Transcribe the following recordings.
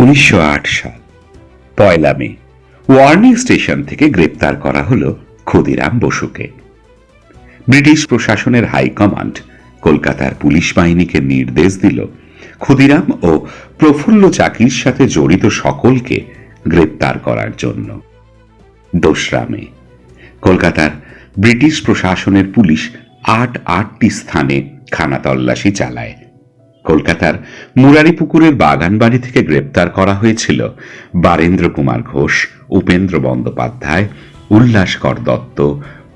উনিশশো সাল, পয়লা মে, warning station থেকে গ্রেপ্তার করা হল ক্ষুদিরাম বসুকে। ব্রিটিশ প্রশাসনের হাইকমান্ড কলকাতার পুলিশ বাহিনীকে নির্দেশ দিল ক্ষুদিরাম ও প্রফুল্ল চাকির সাথে জড়িত সকলকে গ্রেপ্তার করার জন্য। দোসরা মে, কলকাতার ব্রিটিশ প্রশাসনের পুলিশ আট আটটি স্থানে খানা তল্লাশি চালায়। কলকাতার মুরারিপুকুরের বাগানবাড়ি থেকে গ্রেপ্তার করা হয়েছিল। বারেন্দ্র কুমার ঘোষ, উপেন্দ্র বন্দ্যোপাধ্যায়, উল্লাসকর দত্ত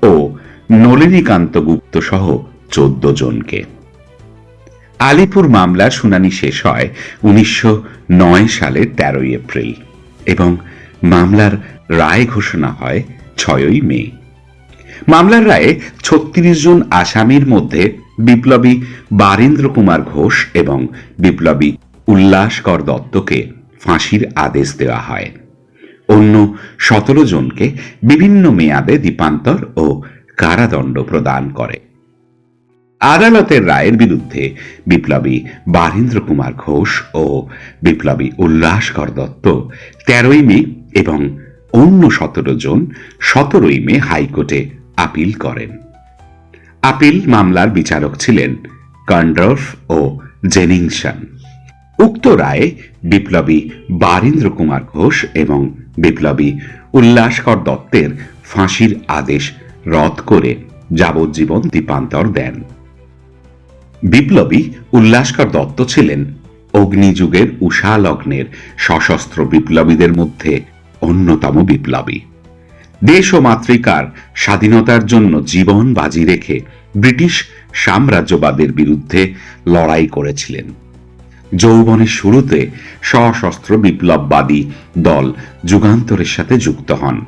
ও নলিনীকান্ত গুপ্ত সহ চোদ্দ জনকে। আলিপুর মামলার শুনানি শেষ হয় উনিশশো নয় সালের তেরোই এপ্রিল এবং মামলার রায় ঘোষণা হয় ছয়ই মে। মামলার রায়ে ছত্রিশ জন আসামির মধ্যে বিপ্লবী বারীন্দ্র কুমার ঘোষ এবং বিপ্লবী উল্লাসকর দত্তকে ফাঁসির আদেশ দেওয়া হয়। অন্য সতেরো জনকে বিভিন্ন মেয়াদে দ্বীপান্তর ও কারাদণ্ড প্রদান করে। আদালতের রায়ের বিরুদ্ধে বিপ্লবী বারেন্দ্র কুমার ঘোষ ও বিপ্লবী উল্লাসকর দত্ত তেরোই মে এবং অন্য সতেরো জন সতেরোই মে হাইকোর্টে আপিল করেন। আপিল মামলার বিচারক ছিলেন কন্ডর্ফ ও জেনিংসন উক্ত রায়ে বিপ্লবী বারীন্দ্র কুমার ঘোষ এবং বিপ্লবী উল্লাসকর দত্তের ফাঁসির আদেশ রদ করে যাবজ্জীবন দ্বীপান্তর দেন। বিপ্লবী উল্লাসকর দত্ত ছিলেন অগ্নিযুগের উষা লগ্নের সশস্ত্র বিপ্লবীদের মধ্যে অন্যতম বিপ্লবী। দেশ ও মাতৃকার স্বাধীনতার জন্য জীবন বাজি রেখে ব্রিটিশ সাম্রাজ্যবাদের বিরুদ্ধে লড়াই করেছিলেন। যৌবনের শুরুতে সশস্ত্র বিপ্লববাদী দল যুগান্তরের সাথে যুক্ত হন।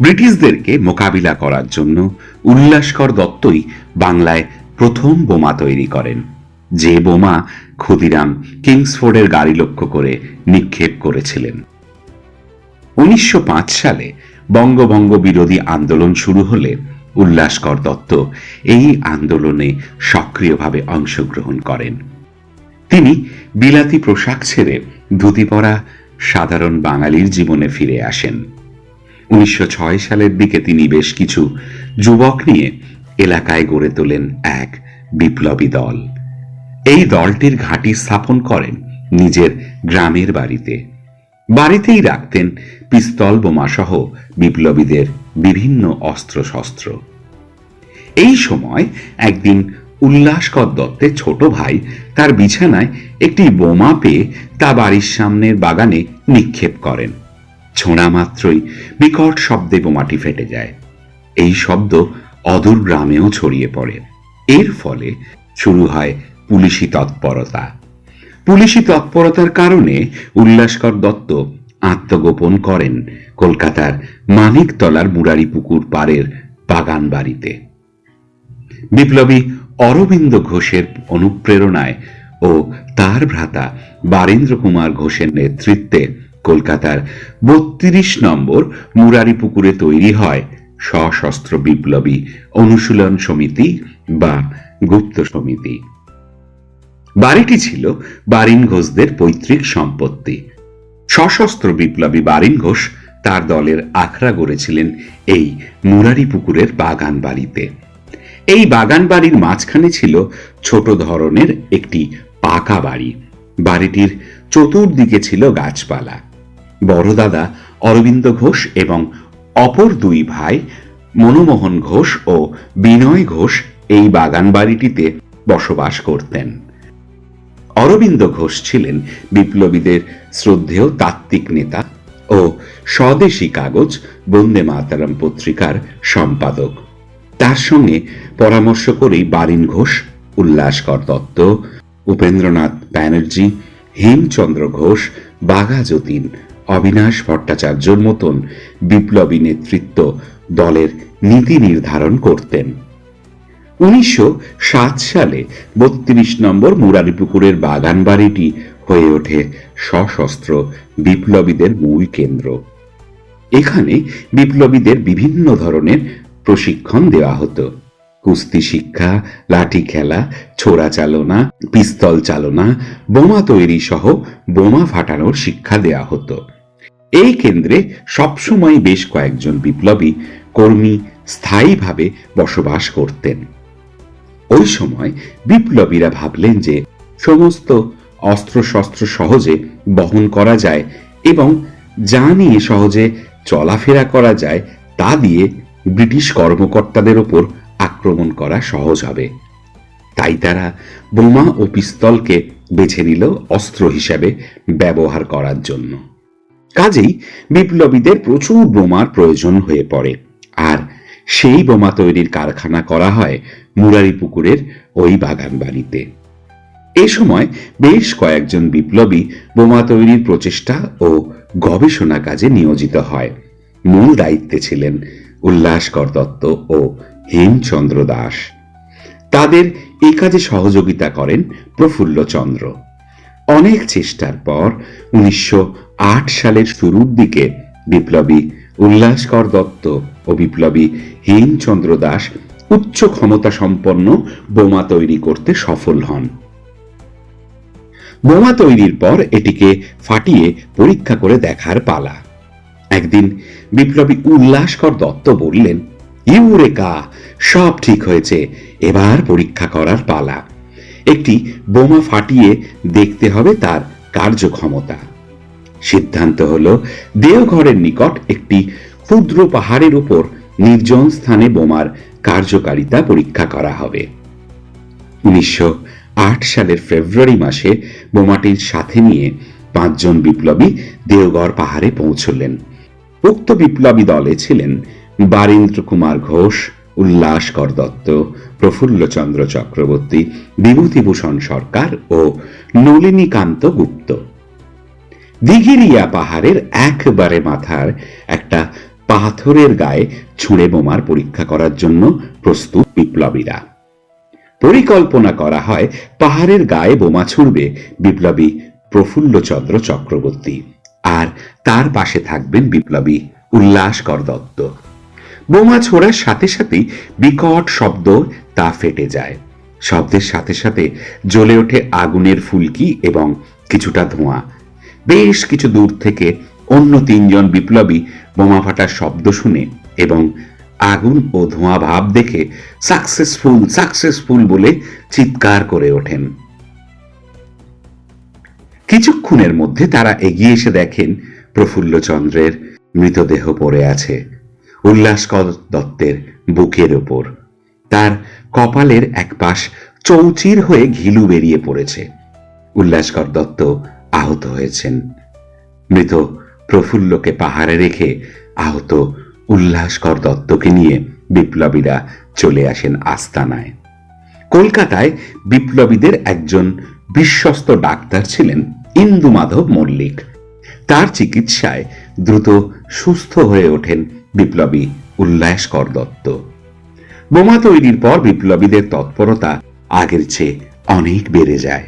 ব্রিটিশদেরকে মোকাবিলা করার জন্য উল্লাসকর দত্তই বাংলায় প্রথম বোমা তৈরি করেন। যে বোমা ক্ষুদিরাম কিংসফোর্ডের গাড়ি লক্ষ্য করে নিক্ষেপ করেছিলেন। উনিশশো পাঁচ সালে বঙ্গভঙ্গ বিরোধী আন্দোলন শুরু হলে উল্লাসকর দত্ত এই আন্দোলনে সক্রিয়ভাবে অংশগ্রহণ করেন। তিনি বিলাতি পোশাক ছেড়ে ধুতি পরা সাধারণ বাঙালির জীবনে ফিরে আসেন। উনিশশো ছয় সালের দিকে তিনি বেশ কিছু যুবক নিয়ে এলাকায় গড়ে তোলেন এক বিপ্লবী দল। এই দলটির ঘাঁটি স্থাপন করেন নিজের গ্রামের বাড়িতে। বাড়িতেই রাখতেন পিস্তল, বোমাসহ বিপ্লবীদের বিভিন্ন অস্ত্রশস্ত্র। এই সময় একদিন উল্লাসকর দত্তের ছোট ভাই তার বিছানায় একটি বোমা পেয়ে তা বাড়ির সামনের বাগানে নিক্ষেপ করেন। ছোঁড়া মাত্রই বিকট শব্দে বোমাটি ফেটে যায়। এই শব্দ অদূর গ্রামেও ছড়িয়ে পড়ে। এর ফলে শুরু হয় পুলিশি তৎপরতা। পুলিশি তৎপরতার কারণে উল্লাসকর দত্ত আত্মগোপন করেন কলকাতার মানিকতলার মুরারি পুকুর পাড়ের বাগান বাড়িতে বিপ্লবী অরবিন্দ ঘোষের অনুপ্রেরণায় ও তার ভ্রাতা বারেন্দ্র কুমার ঘোষের নেতৃত্বে কলকাতার বত্রিশ নম্বর মুরারি পুকুরে তৈরি হয় সশস্ত্র বিপ্লবী অনুশীলন সমিতি বা গুপ্ত সমিতি। বাড়িটি ছিল বারিন ঘোষদের পৈতৃক সম্পত্তি। সশস্ত্র বিপ্লবী বারিন ঘোষ তার দলের আখড়া গড়েছিলেন এই মুরারি পুকুরের বাগান বাড়িতে। এই বাগান বাড়ির মাঝখানে ছিল ছোট ধরনের একটি পাকা বাড়ি। বাড়িটির চতুর্দিকে ছিল গাছপালা। বড় দাদা অরবিন্দ ঘোষ এবং অপর দুই ভাই মনমোহন ঘোষ ও বিনয় ঘোষ এই বাগান বাড়িটিতে বসবাস করতেন। অরবিন্দ ঘোষ ছিলেন বিপ্লবীদের শ্রদ্ধেয় তাত্ত্বিক নেতা ও স্বদেশী কাগজ বন্দে মাতারাম পত্রিকার সম্পাদক। তার সঙ্গে পরামর্শ করেই বারিন ঘোষ, উল্লাসকর দত্ত, উপেন্দ্রনাথ ব্যানার্জি, হেমচন্দ্র ঘোষ বাঘা যতীন অবিনাশ ভট্টাচার্যর মতন বিপ্লবী নেতৃত্ব দলের নীতি নির্ধারণ করতেন। উনিশশো সাত সালে বত্রিশ নম্বর মুরারিপুকুরের বাগান বাড়িটি হয়ে ওঠে সশস্ত্র বিপ্লবীদের মূল কেন্দ্র। এখানে বিপ্লবীদের বিভিন্ন ধরনের প্রশিক্ষণ দেওয়া হতো। কুস্তি শিক্ষা, লাঠি খেলা, ছোড়া চালনা, পিস্তল চালনা, বোমা তৈরি সহ বোমা ফাটানোর শিক্ষা দেয়া হতো। এই কেন্দ্রে সবসময় বেশ কয়েকজন বিপ্লবী কর্মী স্থায়ীভাবে বসবাস করতেন। ওই সময় বিপ্লবীরা ভাবলেন যে সমস্ত অস্ত্রশস্ত্র সহজে বহন করা যায় এবং যা নিয়ে সহজে চলাফেরা করা যায় তা দিয়ে ব্রিটিশ কর্মকর্তাদের ওপর আক্রমণ করা সহজ হবে। তাই তারা বোমা ও পিস্তলকে বেছে নিল অস্ত্র হিসাবে ব্যবহার করার জন্য। কাজেই বিপ্লবীদের প্রচুর বোমার প্রয়োজন হয়ে পড়ে। আর সেই বোমা তৈরির কারখানা করা হয় মুরারি পুকুরের ওই বাগান বাড়িতে। এ সময় বেশ কয়েকজন বিপ্লবী বোমা তৈরির প্রচেষ্টা ও গবেষণা কাজে নিয়োজিত হয়। মূল দায়িত্বে ছিলেন উল্লাসকর দত্ত ও হেমচন্দ্র দাস। তাদের এ কাজে সহযোগিতা করেন প্রফুল্লচন্দ্র। অনেক চেষ্টার পর উনিশশো আট সালের শুরুর দিকে বিপ্লবী উল্লাসকর দত্ত ও বিপ্লবী হেমচন্দ্র দাস উচ্চ ক্ষমতা সম্পন্ন বোমা তৈরি করতে সফল হন। বোমা তৈরির পর এটিকে ফাটিয়ে পরীক্ষা করে দেখার পালা। একদিন বিপ্লবী উল্লাসকর দত্ত বললেন, ইউরেকা, সব ঠিক হয়েছে, এবার পরীক্ষা করার পালা। একটি বোমা ফাটিয়ে দেখতে হবে তার কার্যক্ষমতা। সিদ্ধান্ত হল, দেওঘরের নিকট একটি ক্ষুদ্র পাহাড়ের উপর নির্জন স্থানে বোমার কার্যকারিতা পরীক্ষা করা হবে। উনিশশো আট সালের ফেব্রুয়ারি মাসে বোমাটির সাথে নিয়ে পাঁচজন বিপ্লবী দেওগড় পাহাড়ে পৌঁছলেন। উক্ত বিপ্লবী দলে ছিলেন বারীন্দ্র কুমার ঘোষ, উল্লাস কর দত্ত, প্রফুল্লচন্দ্র চক্রবর্তী, বিভূতিভূষণ সরকার ও নলিনীকান্ত গুপ্ত। দিঘিরিয়া পাহাড়ের একবারে মাথার একটা পাথরের গায়ে ছুঁড়ে বোমার পরীক্ষা করার জন্য প্রস্তুত বিপ্লবীরা। পরিকল্পনা করা হয়, পাহাড়ের গায়ে বোমা ছুড়বে বিপ্লবী প্রফুল্লচন্দ্র চক্রবর্তী আর তার পাশে থাকবেন বিপ্লবী উল্লাসকর দত্ত বোমা ছোড়ার সাথে সাথেই বিকট শব্দ তা ফেটে যায়। শব্দের সাথে সাথে জ্বলে ওঠে আগুনের ফুলকি এবং কিছুটা ধোঁয়া। বেশ কিছু দূর থেকে অন্য তিনজন বিপ্লবী বোমা ফাটার শব্দ শুনে এবং আগুন ও ধোঁয়া ভাব দেখে সাকসেসফুল সাকসেসফুল বলে চিৎকার করে ওঠেন। কিছুক্ষণের মধ্যে তারা এগিয়ে এসে দেখেন প্রফুল্লচন্দ্রের মৃতদেহ পড়ে আছে, উল্লাসকর দত্তের বুকের ওপর। তার কপালের এক পাশ চৌচির হয়ে ঘিলু বেরিয়ে পড়েছে। উল্লাসকর দত্ত আহত হয়েছেন। মৃত প্রফুল্লকে পাহাড়ে রেখে আহত উল্লাসকর দত্তকে নিয়ে বিপ্লবীরা চলে আসেন আস্তানায়। কলকাতায় বিপ্লবীদের একজন বিশ্বস্ত ডাক্তার ছিলেন ইন্দু মাধব মল্লিক। তার চিকিৎসায় দ্রুত সুস্থ হয়ে ওঠেন বিপ্লবী উল্লাসকর দত্ত। বোমা তৈরির পর বিপ্লবীদের তৎপরতা আগের চেয়ে অনেক বেড়ে যায়।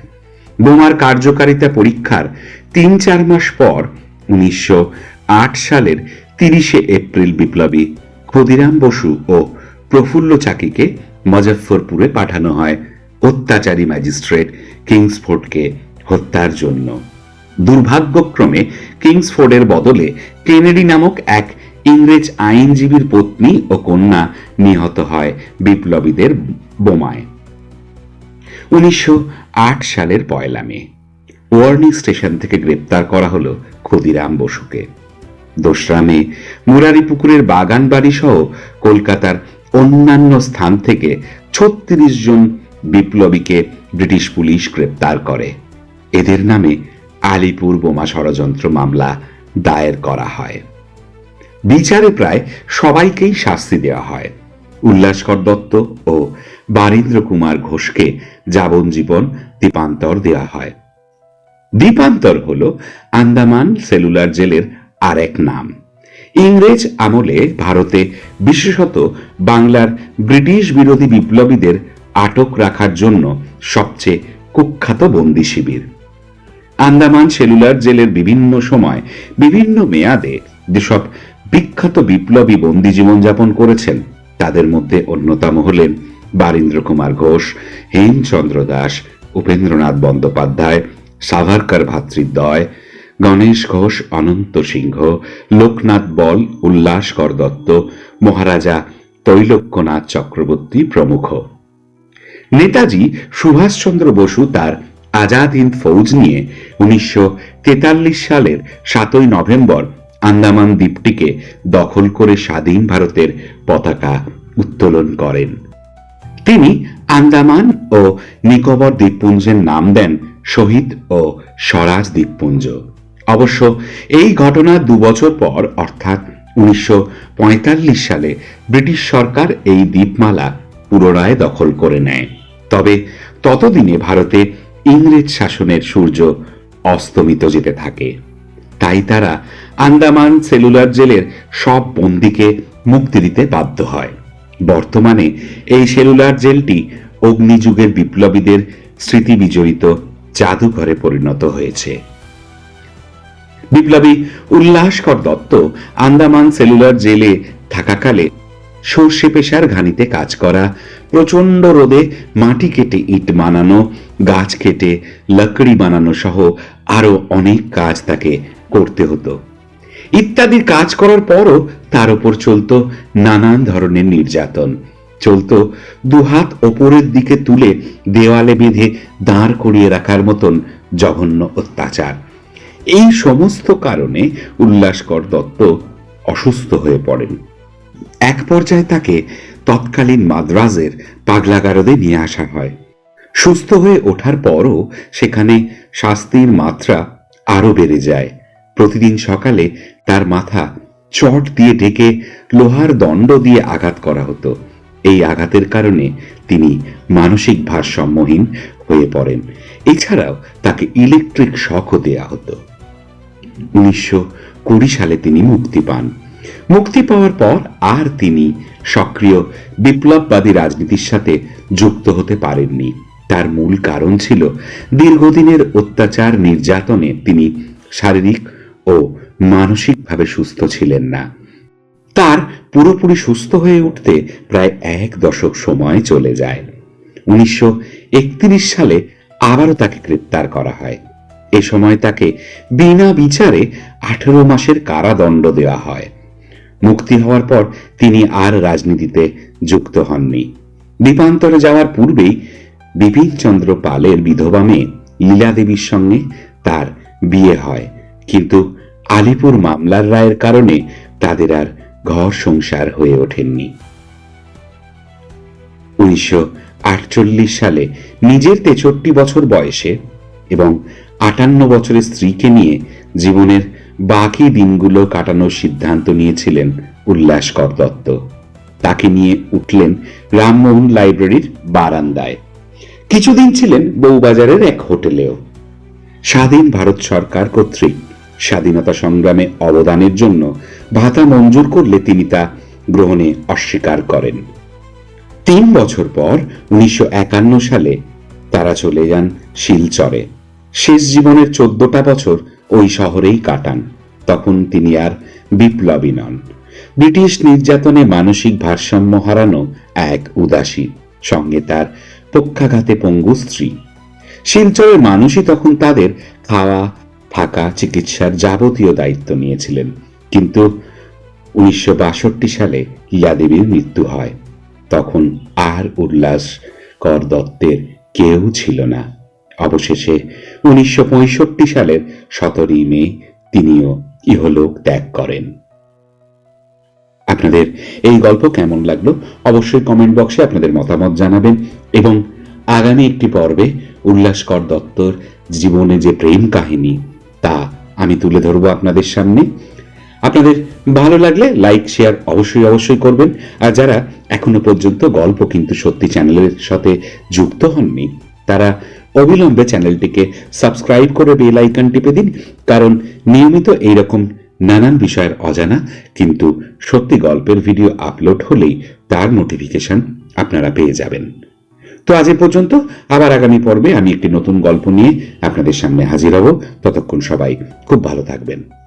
বোমার কার্যকারিতা পরীক্ষার তিন চার মাস পর উনিশশো আট সালের তিরিশে এপ্রিল বিপ্লবী ক্ষুদিরাম বসু ও প্রফুল্ল চাকিকে মজফ্ফরপুরে পাঠানো হয় অত্যাচারী ম্যাজিস্ট্রেট কিংসফোর্ডকে হত্যার জন্য। দুর্ভাগ্যক্রমে কিংসফোর্ডের বদলে কেনেডি নামক এক ইংরেজ আইনজীবীর পত্নী ও কন্যা নিহত হয় বিপ্লবীদের বোমায়। উনিশশো আট সালের পয়লা মে। ওয়ার্নি স্টেশন থেকে গ্রেপ্তার করা হলো ক্ষুদিরাম বসুকে। দোসরা মে মুরারি পুকুরের বাগান বাড়ি সহ কলকাতার অন্যান্য স্থান থেকে ছত্রিশ জন বিপ্লবীকে ব্রিটিশ পুলিশ গ্রেপ্তার করে। এদের নামে আলিপুর বোমা ষড়যন্ত্র মামলা দায়ের করা হয়। বিচারে প্রায় সবাইকেই শাস্তি দেওয়া হয়। উল্লাসকর দত্ত ও বারীন্দ্র কুমার ঘোষকে যাবজ্জীবন দ্বীপান্তর দেওয়া হয়। দ্বীপান্তর হল আন্দামান সেলুলার জেলের আরেক নাম। ইংরেজ আমলে ভারতে বিশেষত বাংলার ব্রিটিশ বিরোধী বিপ্লবীদের আটক রাখার জন্য সবচেয়ে কুখ্যাত বন্দি শিবির। আন্দামান সেলুলার জেলের বিভিন্ন সময় বিভিন্ন মেয়াদে যেসব বিখ্যাত বিপ্লবী বন্দি জীবনযাপন করেছেন, তাদের মধ্যে অন্যতম হলেন বারীন্দ্র কুমার ঘোষ, হেমচন্দ্র দাস, উপেন্দ্রনাথ বন্দ্যোপাধ্যায় সাভারকর ভাতৃদ্বয়, গণেশ ঘোষ, অনন্ত সিংহ, লোকনাথ বল উল্লাসকর দত্ত, মহারাজা তৈলক্যনাথ চক্রবর্তী প্রমুখ। নেতাজি সুভাষচন্দ্র বসু তার আজাদ হিন্দ ফৌজ নিয়ে উনিশশো তেতাল্লিশ সালের সাতই নভেম্বর আন্দামান দ্বীপটিকে দখল করে স্বাধীন ভারতের পতাকা উত্তোলন করেন। তিনি আন্দামান ও নিকোবর দ্বীপপুঞ্জের নাম দেন শহীদ ও স্বরাজ দ্বীপপুঞ্জ। অবশ্য এই ঘটনা দুবছর পর, অর্থাৎ উনিশশো পঁয়তাল্লিশ সালে ব্রিটিশ সরকার এই দ্বীপমালা পুনরায় দখল করে নেয়। তবে ততদিনে ভারতে ইংরেজ শাসনের সূর্য অস্তমিত যেতে থাকে। তাই তারা আন্দামান সেলুলার জেলের সব বন্দিকে মুক্তি দিতে বাধ্য হয়। বর্তমানে এই সেলুলার জেলটি অগ্নিযুগের বিপ্লবীদের স্মৃতি বিজড়িত জাদুঘরে পরিণত হয়েছে। বিপ্লবী উল্লাসকর দত্ত আন্দামান সেলুলার জেলে থাকাকালে সর্ষে পেশার ঘানিতে কাজ করা, প্রচণ্ড রোদে মাটি কেটে ইট বানানো, গাছ কেটে লকড়ি বানানো সহ আরও অনেক কাজ তাকে করতে হতো। ইত্যাদি কাজ করার পরও তার উপর চলতো নানান ধরনের নির্যাতন। চলতো দুহাত ওপরের দিকে তুলে দেওয়ালে বেঁধে দাঁড় করিয়ে রাখার মতন জঘন্য অত্যাচার। এই সমস্ত কারণে উল্লাসকর দত্ত অসুস্থ হয়ে পড়েন। এক পর্যায়ে তাকে তৎকালীন মাদ্রাজের পাগলাগারদে নিয়ে আসা হয়। সুস্থ হয়ে ওঠার পরও সেখানে শাস্তির মাত্রা আরও বেড়ে যায়। প্রতিদিন সকালে তার মাথা চট দিয়ে ঢেকে লোহার দণ্ড দিয়ে আঘাত করা হতো। এই আঘাতের কারণে তিনি মানসিক ভারসাম্যহীন হয়ে পড়েন। এছাড়াও তাকে ইলেকট্রিক শকও দেয়া হতো। উনিশশো কুড়ি সালে তিনি মুক্তি পান। মুক্তি পাওয়ার পর আর তিনি সক্রিয় বিপ্লববাদী রাজনীতির সাথে যুক্ত হতে পারেননি। তার মূল কারণ ছিল দীর্ঘদিনের অত্যাচার নির্যাতনে তিনি শারীরিক ও মানসিকভাবে সুস্থ ছিলেন না। তার পুরোপুরি সুস্থ হয়ে উঠতে প্রায় এক দশক সময় চলে যায়। উনিশশো একত্রিশ সালে আবারও তাকে গ্রেপ্তার করা হয়। এ সময় তাকে বিনা বিচারে আঠেরো মাসের কারাদণ্ড দেওয়া হয়। মুক্তি হওয়ার পর তিনি আর রাজনীতিতে যুক্ত হননি। দ্বীপান্তরে যাওয়ার পূর্বেই বিপিন চন্দ্র পালের বিধবা মেয়ে লীলা দেবীর সঙ্গে তার বিয়ে হয়। কিন্তু আলিপুর মামলার রায়ের কারণে তাদের আর ঘর সংসার হয়ে ওঠেননি। উনিশশো সালে নিজের তেষট্টি বছর বয়সে এবং আটান্ন বছরের স্ত্রীকে নিয়ে জীবনের বাকি দিনগুলো কাটানোর সিদ্ধান্ত নিয়েছিলেন উল্লাসকর দত্ত। তাকে নিয়ে উঠলেন রামমোহন লাইব্রেরির বারান্দায়। কিছুদিন ছিলেন বউবাজারের এক হোটেলেও। স্বাধীন ভারত সরকার কর্তৃক স্বাধীনতা সংগ্রামে অবদানের জন্য ভাতা মঞ্জুর করলে তিনি তা গ্রহণে অস্বীকার করেন। তিন বছর পর উনিশশো একান্ন সালে তারা চলে যান শিলচরে। শেষ জীবনের চোদ্দটা বছর ওই শহরেই কাটান। তখন তিনি আর বিপ্লবী নন। ব্রিটিশ নির্যাতনে মানসিক ভারসাম্য হারানো এক উদাসী, সঙ্গে তার পক্ষাঘাতে পঙ্গু স্ত্রী। শিলচরের মানুষই তখন তাদের খাওয়া থাকা চিকিৎসার যাবতীয় দায়িত্ব নিয়েছিলেন। কিন্তু উনিশশো বাষট্টি সালে দেবীর মৃত্যু হয়। তখন আর উল্লাস কর দত্তের কেউ ছিল না। অবশেষে উনিশশো পঁয়ষট্টি সালের সতেরোই মে তিনিও ইহলোক ত্যাগ করেন। আপনাদের এই গল্প কেমন লাগল? অবশ্যই কমেন্ট বক্সে আপনাদের মতামত জানাবেন এবং আগামী একটি পর্বে উল্লাসকর দত্তর জীবনে যে প্রেম কাহিনী তা আমি তুলে ধরবো আপনাদের সামনে। আপনাদের ভালো লাগলে লাইক শেয়ার অবশ্যই অবশ্যই করবেন। আর যারা এখনও পর্যন্ত গল্প কিন্তু সত্যি চ্যানেলের সাথে যুক্ত হননি, তারা অবিলম্বে চ্যানেলটিকে সাবস্ক্রাইব করে বেল আইকন টিপে দিন। কারণ নিয়মিত এইরকম নানান বিষয়ের অজানা কিন্তু সত্যি গল্পের ভিডিও আপলোড হলেই তার নোটিফিকেশন আপনারা পেয়ে যাবেন। তো আজ এ পর্যন্ত। আবার আগামী পর্বে আমি একটি নতুন গল্প নিয়ে আপনাদের সামনে হাজির হব। ততক্ষণ সবাই খুব ভালো থাকবেন।